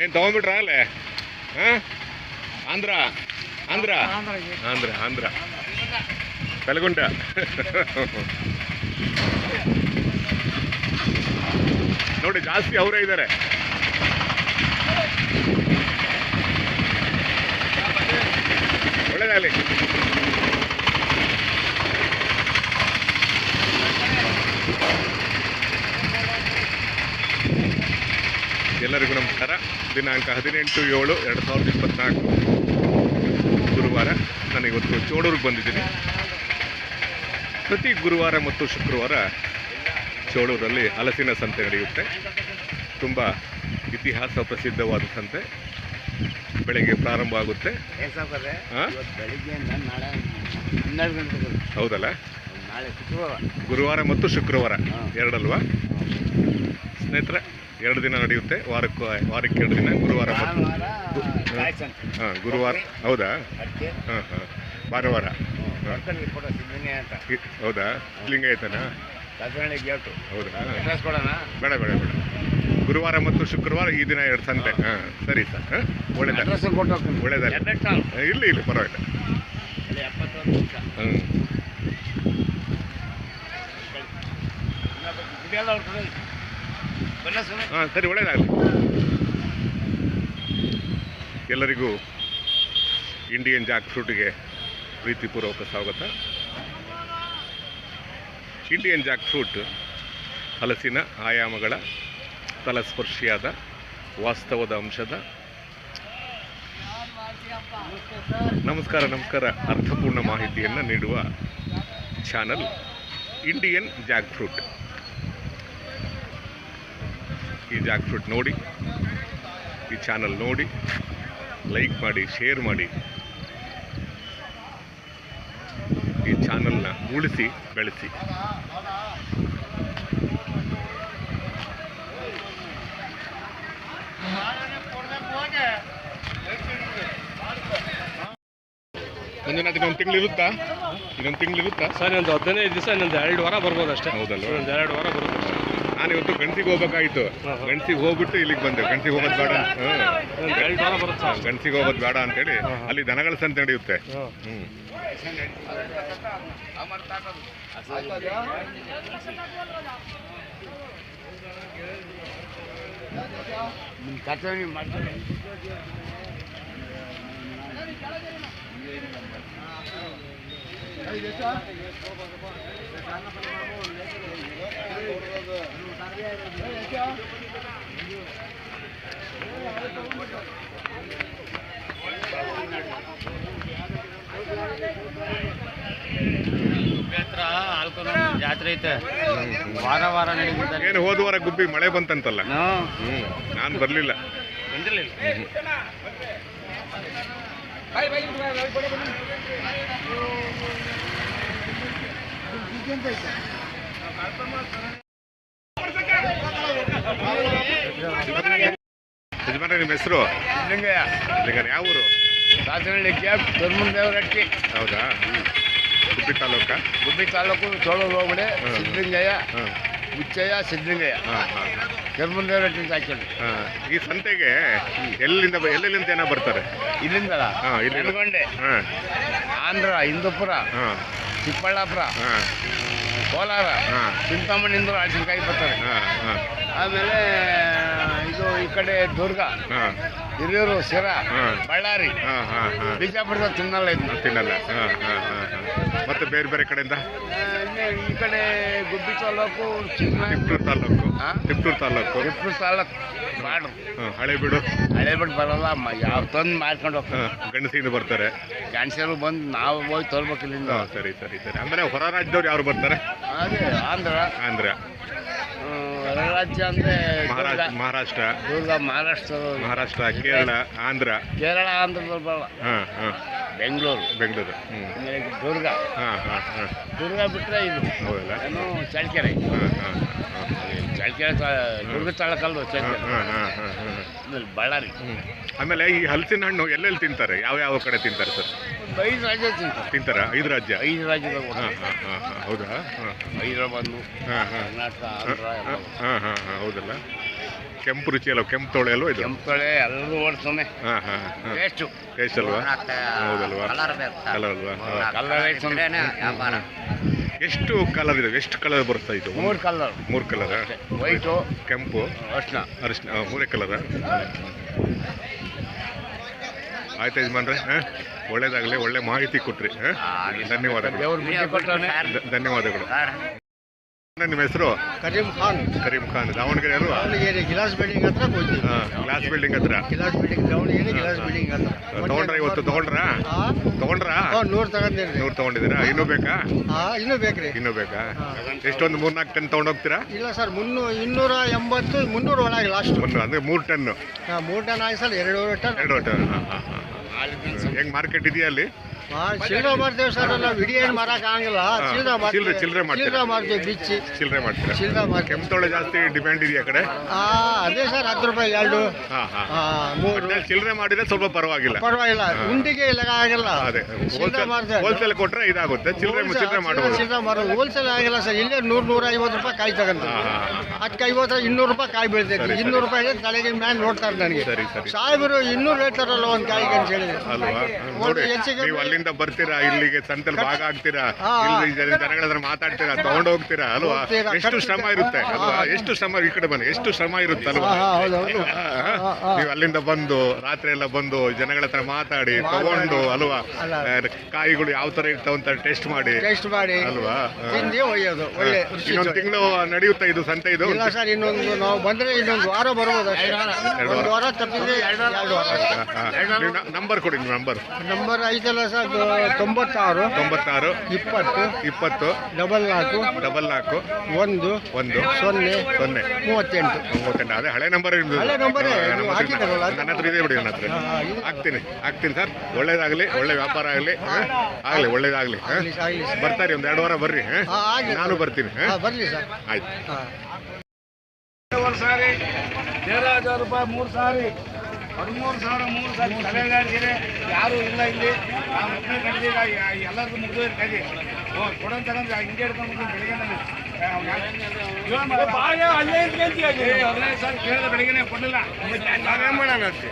ಏನು ತೊಗೊಂಡ್ಬಿಟ್ರ ಅಲ್ಲೇ? ಆಂಧ್ರ? ಆಂಧ್ರ? ಆಂಧ್ರ ಆಂಧ್ರ. ಕಲಗುಂಟ. ನೋಡಿ ಜಾಸ್ತಿ ಅವರೇ ಇದ್ದಾರೆ ಒಳ್ಳೇದಾಗಲಿ ಎಲ್ಲರಿಗೂ ನಮಸ್ಕಾರ ದಿನಾಂಕ ಹದಿನೆಂಟು ಏಳು ಎರಡು ಸಾವಿರದ ಇಪ್ಪತ್ನಾಲ್ಕು. ಗುರುವಾರ ನಾನಿವತ್ತು ಚೋಡೂರಿಗೆ ಬಂದಿದ್ದೀನಿ. ಪ್ರತಿ ಗುರುವಾರ ಮತ್ತು ಶುಕ್ರವಾರ ಚೋಡೂರಲ್ಲಿ ಹಲಸಿನ ಸಂತೆ ನಡೆಯುತ್ತೆ. ತುಂಬ ಇತಿಹಾಸ ಪ್ರಸಿದ್ಧವಾದ ಸಂತೆ. ಬೆಳಗ್ಗೆ ಪ್ರಾರಂಭ ಆಗುತ್ತೆ. ಹೌದಲ್ಲ? ನಾಳೆ ಗುರುವಾರ ಮತ್ತು ಶುಕ್ರವಾರ. ಎರಡಲ್ವಾ? ಸ್ನೇಹಿತರೆ ಎರಡು ದಿನ ನಡೆಯುತ್ತೆ. ವಾರಕ್ಕೂ ವಾರಕ್ಕೆ ಎರಡು ದಿನ ಗುರುವಾರ ಹಾಂ ಗುರುವಾರ. ಹೌದಾ? ಹಾಂ ಹಾಂ. ಭಾನುವಾರ. ಹೌದಾ? ಲಿಂಗಾಯತನಾ ಹೌದಾ? ಬೇಡ ಬೇಡ ಬೇಡ. ಗುರುವಾರ ಮತ್ತು ಶುಕ್ರವಾರ ಈ ದಿನ ಎರಡು ಸಂತೆ. ಹಾಂ. ಸರಿ ಸರ್. ಹಾಂ ಒಳ್ಳೇದ ಅಡ್ರೆಸ್ ಇಲ್ಲಿ. ಇಲ್ಲ ಪರವಾಗಿಲ್ಲ. ಹ್ಞೂ ಇದೆಲ್ಲ ಅವ್ರ ಕಡೆ ಐತೆ. ಬನ್ನಿ ಸುಮ್ನೆ. ಹಾಂ, ಸರಿ, ಒಳ್ಳೇದಾಗಲಿ. ಎಲ್ಲರಿಗೂ ಇಂಡಿಯನ್ ಜಾಕ್ ಫ್ರೂಟ್ಗೆ ಪ್ರೀತಿಪೂರ್ವಕ ಸ್ವಾಗತ. ಇಂಡಿಯನ್ ಜಾಕ್ ಫ್ರೂಟ್ ಹಲಸಿನ ಆಯಾಮಗಳ ತಲಸ್ಪರ್ಶಿಯಾದ ವಾಸ್ತವದ ಅಂಶದ. ನಮಸ್ಕಾರ ನಮಸ್ಕಾರ, ಅರ್ಥಪೂರ್ಣ ಮಾಹಿತಿಯನ್ನು ನೀಡುವ ಚಾನಲ್ ಇಂಡಿಯನ್ ಜಾಕ್ ಫ್ರೂಟ್ ಈ ಜಾಕ್ ಫ್ರೂಟ್ ನೋಡಿ. ಈ ಚಾನಲ್ ನೋಡಿ. ಲೈಕ್ ಮಾಡಿ ಶೇರ್ ಮಾಡಿ. ಈ ಚಾನಲ್ನ ಉಳಿಸಿ ಬೆಳೆಸಿ. ಒಂದಿನ ಇನ್ನೊಂದು ತಿಂಗಳು ಇರುತ್ತಾ? ಇನ್ನೊಂದು ತಿಂಗಳು ಇರುತ್ತಾ? ಸರ್ ಒಂದು ಹದಿನೈದು ದಿವಸ ಇನ್ನೊಂದು ಎರಡು ವಾರ ಬರ್ಬೋದು ಅಷ್ಟೇ. ಹೌದಲ್ಲ ಒಂದು ಎರಡು ವಾರ ಬರುತ್ತೆ. ನಾನು ಇವತ್ತು ಗಣಸಿಗೆ ಹೋಗ್ಬೇಕಾಯ್ತು. ಗಣಸಿಗೆ ಹೋಗ್ಬಿಟ್ಟು ಇಲ್ಲಿಗೆ ಬಂದೆ. ಗಣಸಿಗೆ ಹೋಗೋದು ಬೇಡ. ಗಣಸಿಗೆ ಹೋಗೋದು ಬೇಡ ಅಂತೇಳಿ. ಅಲ್ಲಿ ದನಗಳ ಸಂತೆ ನಡೆಯುತ್ತೆ. ಹ್ಞೂ ಕರ್ತವ್ಯ ನೀವು ಮಾಡ್ತೀರಿ ಹತ್ರ ಆಲ್ಕೋನ ಜಾತ್ರೆ ಐತೆ. ವಾರ ವಾರ ನಡೀತಾರೆ ಏನು ಹೋದ ವಾರ ಗುಬ್ಬಿ ಮಳೆ ಬಂತಂತಲ್ಲ? ನಾನು ಬರಲಿಲ್ಲ. ಬಂದಿರಲಿಲ್ಲ. ಯಜಮಾನ್ರೆ ನಿಮ್ಮ ಹೆಸರು? ಲಿಂಗಯ್ಯ. ಯಾವ ಊರು? ದಾಸರಳ್ಳಿ ಕ್ಯಾಬ್ ಧರ್ಮದೇವರಟ್ಟಿ ಹೌದಾ? ಗುಬ್ಬಿ ತಾಲೂಕ? ಗುಬ್ಬಿ ತಾಲೂಕು ಚೋಳೂರು ಹೋಗ್ಬಿಡಿ. ಹ್ಮ್. ಸಿದ್ಧಲಿಂಗಯ್ಯ ಹಾಂ. ಉಚ್ಚಯ್ಯ ಹಾಂ ಧರ್ಮದೇವರಟ್ಟಿ ಅಂತ ಹಾಕೊಂಡು ಈ ಸಂತೆಗೆ ಎಲ್ಲಿಂದ ಎಲ್ಲೆಲ್ಲಿಂದ ಜನ ಬರ್ತಾರೆ? ಹಾ, ಇಲ್ಲಿಂದ. ಹಾಂ. ಆಂಧ್ರ ಹಿಂದೂಪುರ ಹಾಂ. ಚಿಕ್ಕಬಳ್ಳಾಪುರ. ಹಾಂ. ಕೋಲಾರ. ಹಾಂ. ಚಿಂತಾಮಣಿಯಿಂದ ಹಳಸಿನಕಾಯಿ ಬರ್ತಾರೆ ಆಮೇಲೆ ಇದು ಈ ಕಡೆ ದುರ್ಗ. ಹಾಂ. ಹಿರಿಯೂರು ಸಿರಾ. ಬಳ್ಳಾರಿ. ಹಾಂ ಹಾಂ ಹಾಂ. ಬಿಜಾಪುರದ ತಿನ್ನಲ್ಲ ಇದು. ತಿನ್ನಲ್ಲ. ಮತ್ತೆ ಬೇರೆ ಬೇರೆ ಕಡೆಯಿಂದ? ಈ ಕಡೆ ಗುಬ್ಬಿ ತಾಲೂಕು ತಿಪ್ಟೂರು ತಾಲೂಕು. ಹಾ? ತಿಪ್ಟೂರು ತಾಲೂಕು. ತಿಪ್ಪೂರು ತಾಲೂಕು. ಮಾಡು ಹಳೆ ಬಿಡು. ಹಳೆ ಬಿಡು ಬರಲ್ಲ ಯಾವ ತಂದು ಮಾಡ್ಕೊಂಡು ಹೋಗ್ತಾರೆ. ಗಂಡಸಿಂದ ಬರ್ತಾರೆ. ಗಂಡಸರು ಬಂದು ನಾವು ಹೋಗಿ ತರ್ಬೇಕು ಇಲ್ಲಿಂದ. ಸರಿ ಸರಿ ಸರಿ. ಅಂದ್ರೆ ಹೊರ ರಾಜ್ಯದವ್ರು ಯಾರು ಬರ್ತಾರೆ? ಅದೇ ಆಂಧ್ರ. ಆಂಧ್ರ. ಹೊರ ರಾಜ್ಯ ಅಂದರೆ ಮಹಾರಾಷ್ಟ್ರ ಮಹಾರಾಷ್ಟ್ರ. ದುರ್ಗ ಮಹಾರಾಷ್ಟ್ರ. ಮಹಾರಾಷ್ಟ್ರ ಕೇರಳ ಆಂಧ್ರ. ಕೇರಳ ಆಂಧ್ರದಲ್ಲಿ ಬರಲ್ಲ. ಹಾಂ ಹಾಂ. ಬೆಂಗಳೂರು. ಬೆಂಗಳೂರು. ಹ್ಞೂ ಆಮೇಲೆ ದುರ್ಗ. ಹಾಂ ಹಾಂ ಹಾಂ. ದುರ್ಗ ಬಿಟ್ಟರೆ ಇದು ಹೌದಲ್ಲ? ಏನು ಚಳ್ಳಕೆರೆ ಹಾಂ ಹಾಂ ಚಳ್ಳಕೆರೆ ತ- ದುರ್ಗ ತಾಲೂಕಲ್ಲು ಹಾಂ ಚಳ್ಳಕೆರೆ ಹಾಂ ಹಾಂ ಹಾಂ ಹಾಂ. ಆಮೇಲೆ ಬಳ್ಳಾರಿ. ಆಮೇಲೆ ಈ ಹಲಸಿನ ಹಣ್ಣು ಎಲ್ಲೆಲ್ಲಿ ತಿಂತಾರೆ? ಯಾವ ಯಾವ ಕಡೆ ತಿಂತಾರೆ ಸರ್? ಐದು ರಾಜ್ಯ ತಿಂತಾರೆ. ತಿಂತಾರ? ಐದು ರಾಜ್ಯ? ಐದು ರಾಜ್ಯದ ಹಾಂ ಹಾಂ ಹಾಂ ಹಾಂ. ಹೌದಾ? ಹಾಂ. ಹೈದರಾಬಾದು ಹಾಂ ಹಾಂ. ಕರ್ನಾಟಕ ಆಂಧ್ರ ಹಾಂ ಹಾಂ ಹಾಂ. ಹೌದಲ್ಲ? ಕೆಂಪು ರುಚಿ ಅಲ್ವಾ? ಕೆಂಪು ತೊಳೆ ಅಲ್ವಾ ಇದು? ಕೆಂಪಳೆ ಎಲ್ಲರೂ ಓಡಿಸೊಮ್ಮೆ ಹಾಂ ಹಾಂ ಟೇಸ್ಟು ಟೇಸ್ಟ್ ಅಲ್ವಾ? ಹೌದಲ್ವಾ? ಕಲರ್ ಬೇಕು ಸರ್. ಕಲರ್ ಅಲ್ವಾ? ಹಾಂ. ಕಲರ್ ವ್ಯಾಪಾರ. ಎಷ್ಟು ಕಲರ್ ಇದೆ? ಎಷ್ಟು ಕಲರ್ ಬರುತ್ತಾ ಇದು? ಮೂರು ಕಲರ್ ಮೂರು ಕಲರ್ ವೈಟು ಕೆಂಪು? ಅರ್ಶಿನ ಅರಿಶಿನ ಆ, ಮೂರೇ ಕಲರ ಆಯ್ತು ಯಜಮಾನ್ರೆ ಹಾಂ? ಒಳ್ಳೇದಾಗಲಿ ಒಳ್ಳೆ ಮಾಹಿತಿ ಕೊಟ್ರಿ ಹಾಂ? ಧನ್ಯವಾದಗಳು. ದೇವ್ರ ಬುದ್ಧಿ ಕೊಟ್ಟವನೆ. ಧ- ಧನ್ಯವಾದಗಳು. ಸರ್. ನಿಮ್ಮ ಹೆಸರು? ಕರೀಂ ಖಾನ್. ಕರೀಂ ಖಾನ್. ದಾವಣಗೆರೆ ಅಲ್ವಾ? ದಾವಣಗೆರೆ ಗಿಲಾಸ್ ಬಿಲ್ಡಿಂಗ್ ಹತ್ರ ಹಾಂ ಗ್ಲಾಸ್ ಬಿಲ್ಡಿಂಗ್ ಹತ್ರ. Glass building Davanagere glass building ಹತ್ರ ತಗೊಂಡ್ರ ಇವತ್ತು? ತಗೊಂಡ್ರಾ? ತಗೊಂಡ್ರಾ? ನೂರು ತಗೊಂಡಿರಿ ನೂರು ತಗೊಂಡಿದ್ದೀರಾ? ಇನ್ನೂ ಬೇಕಾ? ಹಾ ಇನ್ನೂ ಬೇಕ್ರಿ. ಇನ್ನೂ ಬೇಕಾ? ಎಷ್ಟೊಂದು ಮೂರ್ನಾಲ್ಕು ಟನ್ ತಗೊಂಡೋಗ್ತೀರಾ ಇಲ್ಲ ಸರ್ ಮುನ್ನೂ ಇನ್ನೂರ ಎಂಬತ್ತು ಮುನ್ನೂರು ಒಳಗೆ ಲಾಸ್ಟ್ ಒಂದು ಅಂದ್ರೆ ಮೂರು ಟನ್ನು. ಮೂರು ಟನ್ ಆಯ್ತು ಸರ್ ಎರಡೂವರೆ ಟನ್. ಎರಡು ಟನ್ ಹೆಂಗ್ ಮಾರ್ಕೆಟ್ ಇದೆಯಾ ಅಲ್ಲಿ? ಚಿಲ್ಲರೆ ಮಾಡ್ತೇವೆ ಸರ್ ನಾವು ಇಡೀ ಏನು ಮಾರಕ್ ಆಗಂಗಿಲ್ಲ. ಚಿಲ್ಲರೆ ಚಿಲ್ಲರೆ ಚಿಲ್ರೆ- ಚಿಲ್ರೆ ಮಾಡ್ತೀರಾ? ಚಿಲ್ಲರೆ ಮಾಡ್ತೀವಿ ಬಿಚ್ಚಿ. ಚಿಲ್ಲರೆ ಮಾಡ್ತೀರಾ? ಚಿಲ್ಲರೆ ಮಾಡ್ತೀವಿ. ಕೆಂಪತೊಳೆ ಜಾಸ್ತಿ ಡಿಮ್ಯಾಂಡ್ ಇದೆಯಾ ಕಡೆ? ಆ, ಅದೇ ಸರ್ ಹತ್ತು ರೂಪಾಯಿ ಎರಡು. ಹಾಂ ಹಾಂ. ಮೂರು. ಒಟ್ನಲ್ಲಿ ಚಿಲ್ಲರೆ ಮಾಡಿದ್ರೆ ಸ್ವಲ್ಪ ಪರವಾಗಿಲ್ಲ. ಪರವಾಗಿಲ್ಲ. ಉಂಡಿಗೆ ಇಲ್ಲ ಆಗಿಲ್ಲ. ಅದೇ. ಚಿಲ್ಲರೆ ಮಾಡ್ತೇವೆ. ಹೋಲ್ಸೇಲ್ ಕೊಟ್ರೆ ಇದಾಗುತ್ತೆ. ಚಿಲ್ಲರೆ ಚಿಲ್ಲರೆ ಮಾಡ್ಬೋದು. ಚಿಲ್ಲರೆ ಮಾಡೋದು. ಹೋಲ್ಸೇಲ್ ಆಗಿಲ್ಲ ಸರ್. ಇಲ್ಲೇ ನೂರು ನೂರ ಐವತ್ತು ರೂಪಾಯಿ ಕಾಯಿ ತಗೊಂತ ಹಾ, ಹಾ, ಹಾ. ಅದಕ್ಕೆ ಐವತ್ತು ಇನ್ನೂರು ರೂಪಾಯಿ ಕಾಯಿ ಬೀಳ್ತೈತಿ. ಇನ್ನೂರು ರೂಪಾಯಿ ತಲೆಗೆ ಮ್ಯಾನ್ ನೋಡ್ತಾರೆ ನನಗೆ. ಸರಿ ಸರಿ. ಸಾಹೇಬರು ಇನ್ನೂರು ಹೇಳ್ತಾರಲ್ಲ ಒಂದು ಕಾಯಿಗೆ ಅಂತ ಹೇಳಿದ್ರೆ. ಅಲ್ವಾ? ನೋಡಿ. ನೀವು ಅಲ್ಲಿಂದ ಬರ್ತೀರಾ? ಇಲ್ಲಿಗೆ ಸಂತೆಲ್ ಭಾಗ ಆಗ್ತೀರಾ? ಇಲ್ಲಿ ಜನ ಜನಗಳ ಹತ್ರ ಮಾತಾಡ್ತೀರಾ? ತಗೊಂಡು ಹೋಗ್ತೀರಾ ಅಲ್ವಾ? ಎಷ್ಟು ಶ್ರಮ ಇರುತ್ತೆ ಅಲ್ವಾ? ಎಷ್ಟು ಶ್ರಮ ಈ ಕಡೆ ಬನ್ನಿ. ಎಷ್ಟು ಶ್ರಮ ಇರುತ್ತೆ ಅಲ್ವಾ. ನೀವು ಅಲ್ಲಿಂದ ಬಂದು ರಾತ್ರಿ ಎಲ್ಲ ಬಂದು ಜನಗಳ ಹತ್ರ ಮಾತಾಡಿ. ತಗೊಂಡು ಅಲ್ವಾ? ಕಾಯಿಗಳು ಯಾವ ತರ ಇರ್ತಾವಂತ ಟೆಸ್ಟ್ ಮಾಡಿ. ಟೆಸ್ಟ್ ಮಾಡಿ. ಅಲ್ವಾ? ಇನ್ನೊಂದು. ತಿಂಗಳು ನಡೆಯುತ್ತೆ ಇದು ಸಂತೆ ಇದು? ಇಲ್ಲ ಸರ್ ಇನ್ನೊಂದು ನಾವು ಬಂದ್ರೆ ಇನ್ನೊಂದು ವಾರ ಬರ್ಬೋದು ಅಷ್ಟೇ. ಎರಡು ವಾರ. ತಪ್ಪಿದ್ರೆ ಎರಡು ವಾರ. ನಂಬರ್ ಕೊಡಿ ನಿಮ್ಮ ನಂಬರ್. ನಂಬರ್ ಐತಲ್ಲ ಸರ್ ತೊಂಬತ್ತಾರು ತೊಂಬತ್ತಾರು ಇಪ್ಪತ್ತು ಇಪ್ಪತ್ತು ಡಬಲ್ ನಾಲ್ಕು ಡಬಲ್ ನಾಲ್ಕು ಒಂದು ಒಂದು ಸೊನ್ನೆ ಸೊನ್ನೆ. ಮೂವತ್ತೆಂಟು. ಮೂವತ್ತೆಂಟು. ಅದೇ ಹಳೆ ನಂಬರ್ ಹಳೆ ನಂಬರೇ, ನೀವು ಹಾಕಿದ್ದೀರಲ್ಲ ಅದು? ನನ್ನ ಹತ್ರ ಇದೆ ಬಿಡಿ ನನ್ನ ಹತ್ರ. ಹಾಕ್ತೀನಿ ಹಾಕ್ತೀನಿ ಸರ್. ಒಳ್ಳೇದಾಗಲಿ ಒಳ್ಳೆ ವ್ಯಾಪಾರ ಆಗಲಿ ಆಗಲಿ ಒಳ್ಳೇದಾಗಲಿ ಬರ್ತಾರೆ ಆಗ್ಲಿ, ಆಗ್ಲಿ ಸರ್. ಬರ್ತಾರಿ ಒಂದು ಎರಡು ವಾರ ಬರ್ರಿ ಹಾ? ಹಾ, ಆಗ್ಲಿ. ನಾನು ಬರ್ತೀನಿ ಹಾ? ಹಾ, ಬರ್ಲಿ ಸರ್. ಆಯ್ತು. ಹಾ. ಸಾರಿ ಏಳು ಹಜಾರ ರೂಪಾಯಿ ಮೂರು ಸಾರಿ. ಹದಿಮೂರು ಸಾವಿರ ಮೂರು ಸಾವಿರ ತಲೆಗಾಡಿಸಿದೆ ಯಾರು ಇಲ್ಲ ಇಲ್ಲಿ. ನಾವು ಒಬ್ಬನೇ ಕಂಡಿದ್ದೀಗ ಎಲ್ಲರಿಗೂ ಮುಗಿದು ಕದಿ ಕೊಡೋನ್ ತಗೊಂಡು ಹಿಂಗೆ ಹಿಡ್ಕೊಂಡು ಬೆಳಿಗ್ಗೆ ಹದಿನೈದು ಸಾವಿರ ಕೇಳಿದ ಬೆಳಿಗ್ಗೆ ಕೊಡಲಿಲ್ಲ. ನಾವೇನು ಮಾಡೋಣ ಅಷ್ಟೇ?